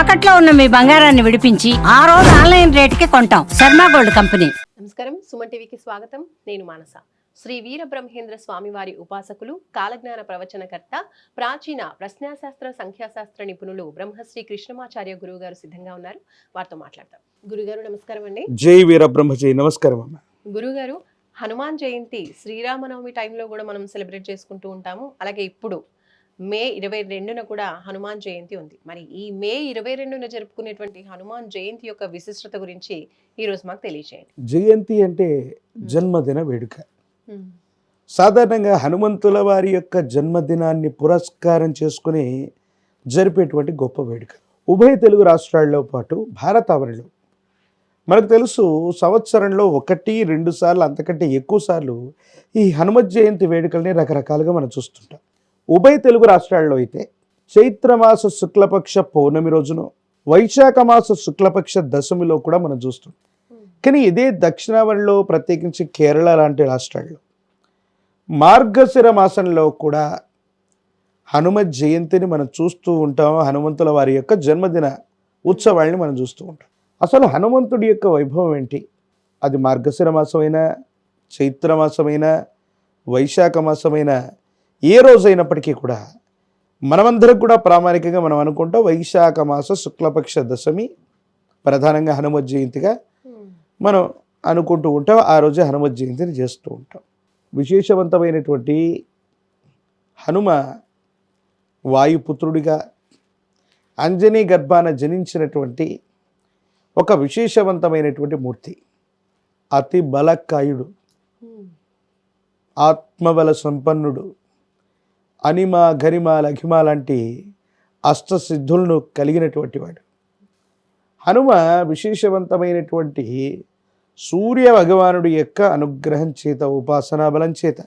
తాకట్లో ఉన్న మీ బంగారాన్ని విడిపించి ఆ రోజు ఆన్లైన్ రేటుకి కొంటాం. Sharma gold company. నమస్కారం. సుమన్ టీవీకి స్వాగతం. నేను మానస. శ్రీ వీర బ్రహ్మేంద్ర స్వామివారి ఉపాసకులు కాలజ్ఞాన ప్రవచనకర్త ప్రాచీన ప్రశ్నాశాస్త్ర సంఖ్యాశాస్త్ర నిపుణులు బ్రహ్మశ్రీ కృష్ణమాచార్య గురువు గారు సిద్ధంగా ఉన్నారు. వారితో మాట్లాడతాం. గురుగారు నమస్కారం అండి. జై వీర బ్రహ్మజీ నమస్కారం అమ్మ. గురుగారు హనుమాన్ జయంతి శ్రీరామనవమి టైంలో కూడా మనం సెలబ్రేట్ చేసుకుంటూ ఉంటాము. అలాగే ఇప్పుడు మే ఇరవై రెండున కూడా హనుమాన్ జయంతి ఉంది. మరి ఈ మే ఇరవై రెండున జరుపుకునేటువంటి హనుమాన్ జయంతి యొక్క విశిష్టత గురించి ఈ రోజు మాకు తెలియజేయండి జయంతి అంటే జన్మదిన వేడుక. సాధారణంగా హనుమంతుల వారి యొక్క జన్మదినాన్ని పురస్కారం చేసుకుని జరిపేటువంటి గొప్ప వేడుక. ఉభయ తెలుగు రాష్ట్రాల్లో పాటు భారతావనిలో మనకు తెలుసు సంవత్సరంలో ఒకటి రెండు సార్లు అంతకంటే ఎక్కువ సార్లు ఈ హనుమత్ జయంతి వేడుకల్ని రకరకాలుగా మనం చూస్తుంటాం. ఉభయ తెలుగు రాష్ట్రాల్లో అయితే చైత్రమాస శుక్లపక్ష పౌర్ణమి రోజున వైశాఖ మాస శుక్లపక్ష దశమిలో కూడా మనం చూస్తాం కానీ ఇదే దక్షిణావనిలో ప్రత్యేకించి కేరళ లాంటి రాష్ట్రాల్లో మార్గశిర మాసంలో కూడా హనుమ జయంతిని మనం చూస్తూ ఉంటాం. హనుమంతుల వారి యొక్క జన్మదిన ఉత్సవాల్ని మనం చూస్తూ ఉంటాం. అసలు హనుమంతుడి యొక్క వైభవం ఏంటి? అది మార్గశిర మాసమైనా చైత్రమాసమైనా వైశాఖ మాసమైనా ఏ రోజైనప్పటికీ కూడా మనమందరం కూడా ప్రామాణికంగా మనం అనుకుంటాం వైశాఖ మాస శుక్లపక్ష దశమి ప్రధానంగా హనుమత్ జయంతిగా మనం అనుకుంటూ ఉంటాం. ఆ రోజే హనుమత్ జయంతిని చేస్తూ ఉంటాం. విశేషవంతమైనటువంటి హనుమ వాయుపుత్రుడిగా అంజనీ గర్భాన జనించినటువంటి ఒక విశేషవంతమైనటువంటి మూర్తి అతి బలకాయుడు ఆత్మబల సంపన్నుడు అనిమ గరిమ లఘిమ లాంటి అష్టసిద్ధులను కలిగినటువంటి వాడు. హనుమ విశేషవంతమైనటువంటి సూర్య భగవానుడి యొక్క అనుగ్రహం చేత ఉపాసనా బలం చేత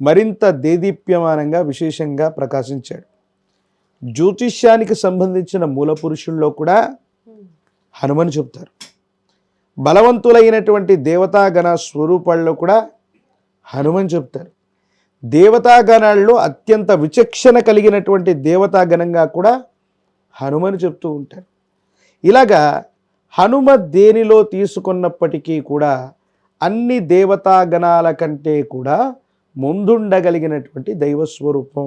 మరింత దేదీప్యమానంగా విశేషంగా ప్రకాశించాడు. జ్యోతిష్యానికి సంబంధించిన మూల పురుషుల్లో కూడా హనుమని చెప్తారు బలవంతులైనటువంటి దేవతాగణ స్వరూపాల్లో కూడా హనుమని చెప్తారు దేవతాగణాల్లో అత్యంత విచక్షణ కలిగినటువంటి దేవతాగణంగా కూడా హనుమని చెప్తూ ఉంటారు. ఇలాగా హనుమ దేనిలో తీసుకున్నప్పటికీ కూడా అన్ని దేవతాగణాల కంటే కూడా ముందుండగలిగినటువంటి దైవస్వరూపం.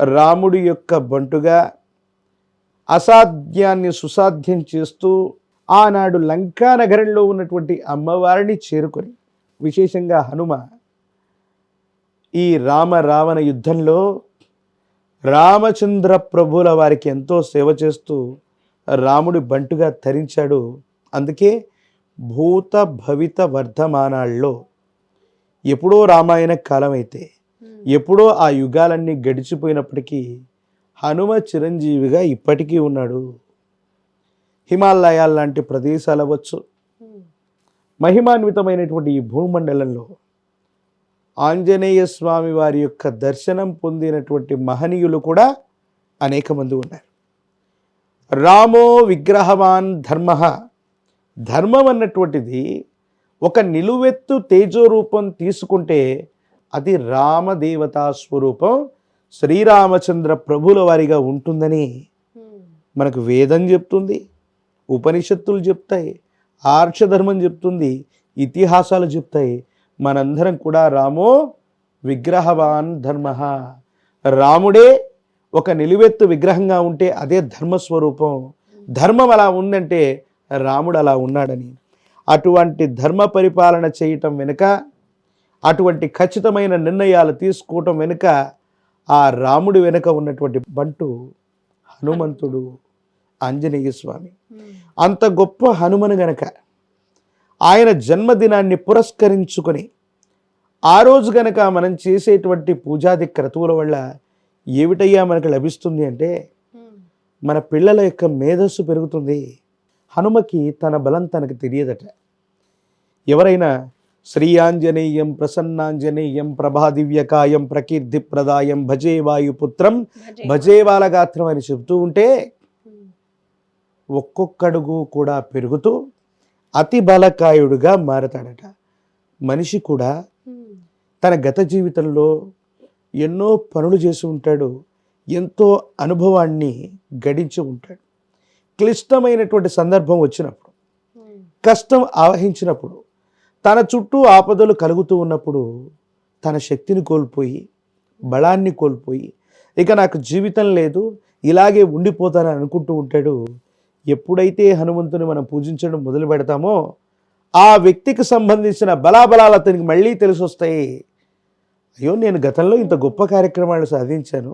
రాముడి యొక్క బంటుగా అసాధ్యాన్ని సుసాధ్యం చేస్తూ ఆనాడు లంకా నగరంలో ఉన్నటువంటి అమ్మవారిని చేరుకొని విశేషంగా హనుమ ఈ రామ రావణ యుద్ధంలో రామచంద్ర ప్రభుల వారికి ఎంతో సేవ చేస్తూ రాముడి బంటుగా తరించాడు. అందుకే భూత భవిత వర్ధమానాల్లో ఎప్పుడో రామాయణ కాలం అయితే ఎప్పుడో ఆ యుగాలన్నీ గడిచిపోయినప్పటికీ హనుమ చిరంజీవిగా ఇప్పటికీ ఉన్నాడు. హిమాలయాల లాంటి ప్రదేశాలు అవ్వచ్చు మహిమాన్వితమైనటువంటి ఈ భూమండలంలో ఆంజనేయ స్వామి వారి యొక్క దర్శనం పొందినటువంటి మహనీయులు కూడా అనేక మంది ఉన్నారు. రామో విగ్రహవాన్ ధర్మ. ధర్మం అన్నటువంటిది ఒక నిలువెత్తు తేజోరూపం తీసుకుంటే అది రామదేవతా స్వరూపం శ్రీరామచంద్ర ప్రభుల వారిగా ఉంటుందని మనకు వేదం చెప్తుంది ఉపనిషత్తులు చెప్తాయి ఆర్షధర్మం చెప్తుంది ఇతిహాసాలు చెప్తాయి మనందరం కూడా రామో విగ్రహవాన్ ధర్మ. రాముడే ఒక నిలువెత్తు విగ్రహంగా ఉంటే అదే ధర్మస్వరూపం. ధర్మం అలా ఉందంటే రాముడు అలా ఉన్నాడని. అటువంటి ధర్మ పరిపాలన చేయటం వెనుక అటువంటి ఖచ్చితమైన నిర్ణయాలు తీసుకోవటం వెనుక ఆ రాముడి వెనుక ఉన్నటువంటి బంటు హనుమంతుడు ఆంజనేయ స్వామి. అంత గొప్ప హనుమను గనక ఆయన జన్మదినాన్ని పురస్కరించుకొని ఆ రోజు గనక మనం చేసేటువంటి పూజాది క్రతువుల వల్ల ఏమిటయ్యా మనకు లభిస్తుంది అంటే మన పిల్లల యొక్క మేధస్సు పెరుగుతుంది. హనుమకి తన బలం తనకు తెలియదట. ఎవరైనా శ్రీ ఆంజనేయం ప్రసన్నాంజనేయం ప్రభాదివ్యకాయం ప్రకీర్తిప్రదాయం భజే వాయుపుత్రం భజే బాలగాత్రం అని చెబుతూ ఉంటే ఒక్కొక్కడుగు కూడా పెరుగుతూ అతి బలకాయుడుగా మారతాడట. మనిషి కూడా తన గత జీవితంలో ఎన్నో పనులు చేసి ఉంటాడు ఎంతో అనుభవాన్ని గడించి ఉంటాడు. క్లిష్టమైనటువంటి సందర్భం వచ్చినప్పుడు కష్టం ఆవహించినప్పుడు తన చుట్టూ ఆపదలు కలుగుతూ ఉన్నప్పుడు తన శక్తిని కోల్పోయి బలాన్ని కోల్పోయి ఇక నాకు జీవితం లేదు ఇలాగే ఉండిపోతానని అనుకుంటూ ఉంటాడు ఎప్పుడైతే హనుమంతుని మనం పూజించడం మొదలు పెడతామో ఆ వ్యక్తికి సంబంధించిన బలాబలాలు అతనికి మళ్ళీ తెలిసి వస్తాయి అయ్యో నేను గతంలో ఇంత గొప్ప కార్యక్రమాలు సాధించాను.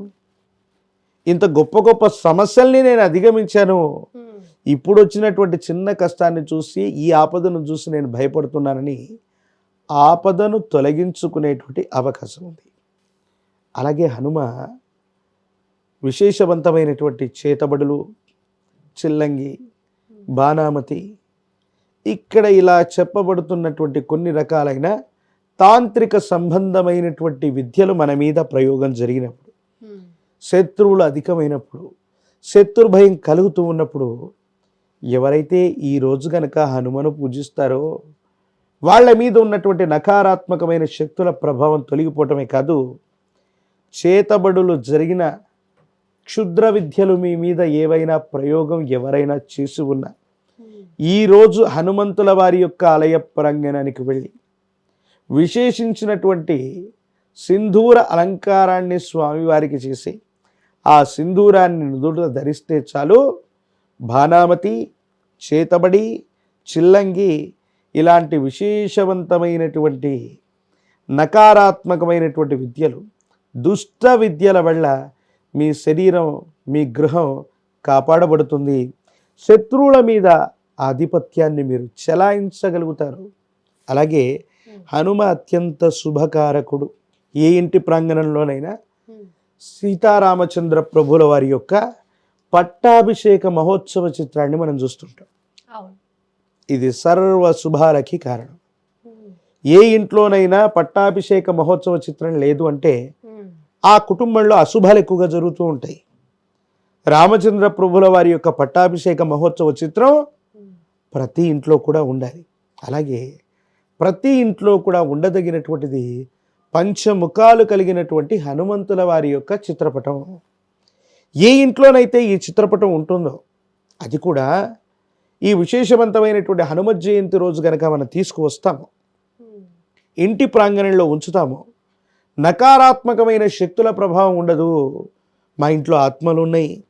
ఇంత గొప్ప గొప్ప సమస్యల్ని నేను అధిగమించాను. ఇప్పుడు వచ్చినటువంటి చిన్న కష్టాన్ని చూసి ఈ ఆపదను చూసి నేను భయపడుతున్నానని ఆపదను తొలగించుకునేటువంటి అవకాశం ఉంది. అలాగే హనుమ విశేషవంతమైనటువంటి చేతబడులు చిల్లంగి బాణామతి ఇక్కడ ఇలా చెప్పబడుతున్నటువంటి కొన్ని రకాలైన తాంత్రిక సంబంధమైనటువంటి విద్యలు మన మీద ప్రయోగం జరిగినప్పుడు శత్రువులు అధికమైనప్పుడు శత్రు భయం కలుగుతూ ఉన్నప్పుడు ఎవరైతే ఈ రోజు కనుక హనుమను పూజిస్తారో వాళ్ళ మీద ఉన్నటువంటి నకారాత్మకమైన శక్తుల ప్రభావం తొలగిపోవటమే కాదు చేతబడులు జరిగిన క్షుద్ర విద్యలు మీ మీద ఏవైనా ప్రయోగం ఎవరైనా చేసి ఉన్నా ఈరోజు హనుమంతుల వారి యొక్క ఆలయ ప్రాంగణానికి వెళ్ళి విశేషించినటువంటి సింధూర అలంకారాన్ని స్వామివారికి చేసి ఆ సింధూరాన్ని నుదుట ధరిస్తే చాలు. భానామతి చేతబడి చిల్లంగి ఇలాంటి విశేషవంతమైనటువంటి నకారాత్మకమైనటువంటి విద్యలు దుష్ట విద్యల వల్ల మీ శరీరం మీ గృహం కాపాడబడుతుంది. శత్రువుల మీద ఆధిపత్యాన్ని మీరు చెలాయించగలుగుతారు. అలాగే హనుమ అత్యంత శుభకారకుడు. ఏ ఇంటి ప్రాంగణంలోనైనా సీతారామచంద్ర ప్రభుల వారి యొక్క పట్టాభిషేక మహోత్సవ చిత్రాన్ని మనం చూస్తుంటాం. ఇది సర్వ శుభాలకి కారణం. ఏ ఇంట్లోనైనా పట్టాభిషేక మహోత్సవ చిత్రం లేదు అంటే ఆ కుటుంబంలో అశుభాలు ఎక్కువగా జరుగుతూ ఉంటాయి. రామచంద్ర ప్రభుల వారి యొక్క పట్టాభిషేక మహోత్సవ చిత్రం ప్రతి ఇంట్లో కూడా ఉండాలి. అలాగే ప్రతి ఇంట్లో కూడా ఉండదగినటువంటిది పంచముఖాలు కలిగినటువంటి హనుమంతుల వారి యొక్క చిత్రపటం. ఏ ఇంట్లోనైతే ఈ చిత్రపటం ఉంటుందో అది కూడా ఈ విశేషవంతమైనటువంటి హనుమత్ జయంతి రోజు కనుక మనం తీసుకువస్తాము. ఇంటి ప్రాంగణంలో ఉంచుతాము. నకారాత్మకమైన శక్తుల ప్రభావం ఉండదు. మా ఇంట్లో ఆత్మలు ఉన్నాయి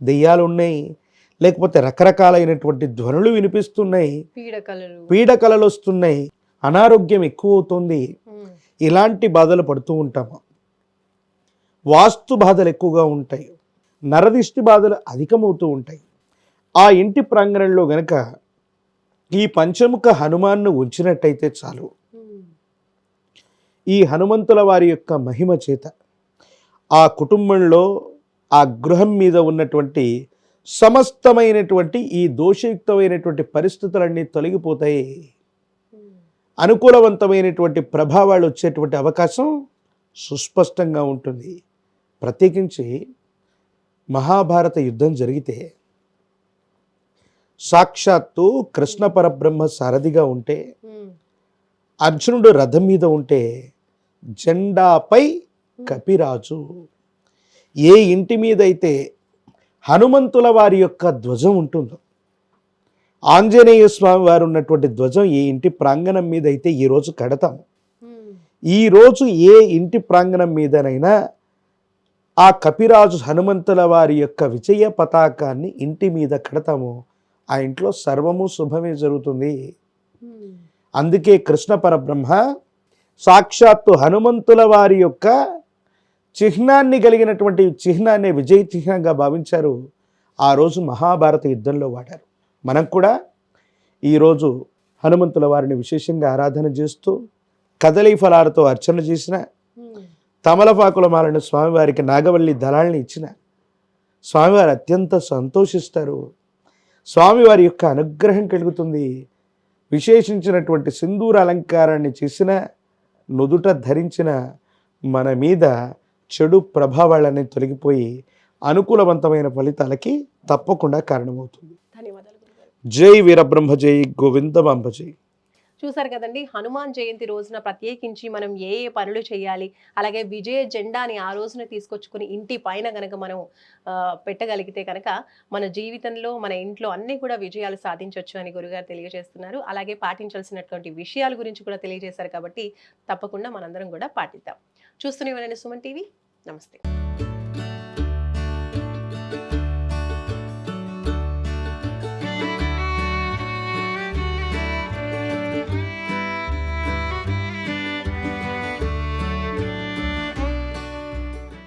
దెయ్యాలు ఉన్నాయి లేకపోతే రకరకాలైనటువంటి ధ్వనులు వినిపిస్తున్నాయి పీడకలలు. వస్తున్నాయి అనారోగ్యం ఎక్కువ అవుతుంది ఇలాంటి బాధలు పడుతూ ఉంటాము. వాస్తు బాధలు ఎక్కువగా ఉంటాయి. నరదిష్టి బాధలు అధికమవుతూ ఉంటాయి. ఆ ఇంటి ప్రాంగణంలో గనక ఈ పంచముఖ హనుమాన్ను ఉంచినట్టయితే చాలు. ఈ హనుమంతుల వారి యొక్క మహిమ చేత ఆ కుటుంబంలో ఆ గృహం మీద ఉన్నటువంటి సమస్తమైనటువంటి ఈ దోషయుక్తమైనటువంటి పరిస్థితులన్నీ తొలగిపోతాయి. అనుకూలవంతమైనటువంటి ప్రభావాలు వచ్చేటువంటి అవకాశం సుస్పష్టంగా ఉంటుంది. ప్రత్యేకించి మహాభారత యుద్ధం జరిగితే సాక్షాత్తు కృష్ణ పరబ్రహ్మ సారథిగా ఉంటే అర్జునుడు రథం మీద ఉంటే జెండాపై కపిరాజు. ఏ ఇంటి మీద అయితే హనుమంతుల వారి యొక్క ధ్వజం ఉంటుందో ఆంజనేయ స్వామి వారు ఉన్నటువంటి ధ్వజం ఏ ఇంటి ప్రాంగణం మీద అయితే ఈరోజు కడతాం. ఈరోజు ఏ ఇంటి ప్రాంగణం మీదనైనా ఆ కపిరాజు హనుమంతుల వారి యొక్క విజయ పతాకాన్ని ఇంటి మీద కడతాము. ఆ ఇంట్లో సర్వము శుభమే జరుగుతుంది. అందుకే కృష్ణ పరబ్రహ్మ సాక్షాత్తు హనుమంతుల వారి యొక్క చిహ్నాన్ని కలిగినటువంటి చిహ్నాన్ని విజయ చిహ్నంగా భావించారు. ఆ రోజు మహాభారత యుద్ధంలో వాడారు. మనం కూడా ఈరోజు హనుమంతుల వారిని విశేషంగా ఆరాధన చేస్తూ కదలీ ఫలాలతో అర్చన చేసిన తమలపాకుల మాలని స్వామివారికి నాగవల్లి దళాల్ని ఇచ్చిన స్వామివారు అత్యంత సంతోషిస్తారు. స్వామివారి యొక్క అనుగ్రహం కలుగుతుంది. విశేషించినటువంటి సింధూర అలంకారాన్ని చేసిన నుదుట ధరించిన మన మీద చెడు ప్రభావాలన్నీ తొలగిపోయి అనుకూలవంతమైన ఫలితాలకి తప్పకుండా కారణమవుతుంది. జై వీరబ్రహ్మ జై గోవిందమాంబ జై. చూసారు కదండి? హనుమాన్ జయంతి రోజున ప్రత్యేకించి మనం ఏ ఏ పనులు చేయాలి? అలాగే విజయ జెండాని ఆ రోజున తీసుకొచ్చుకుని ఇంటి పైన కనుక మనం పెట్టగలిగితే కనుక మన జీవితంలో మన ఇంట్లో అన్ని కూడా విజయాలు సాధించవచ్చు అని గురుగారు తెలియజేస్తున్నారు. అలాగే పాటించాల్సినటువంటి విషయాల గురించి కూడా తెలియజేశారు కాబట్టి తప్పకుండా మనందరం కూడా పాటిద్దాం. చూస్తూనే ఉండండి సుమన్ టీవీ. నమస్తే.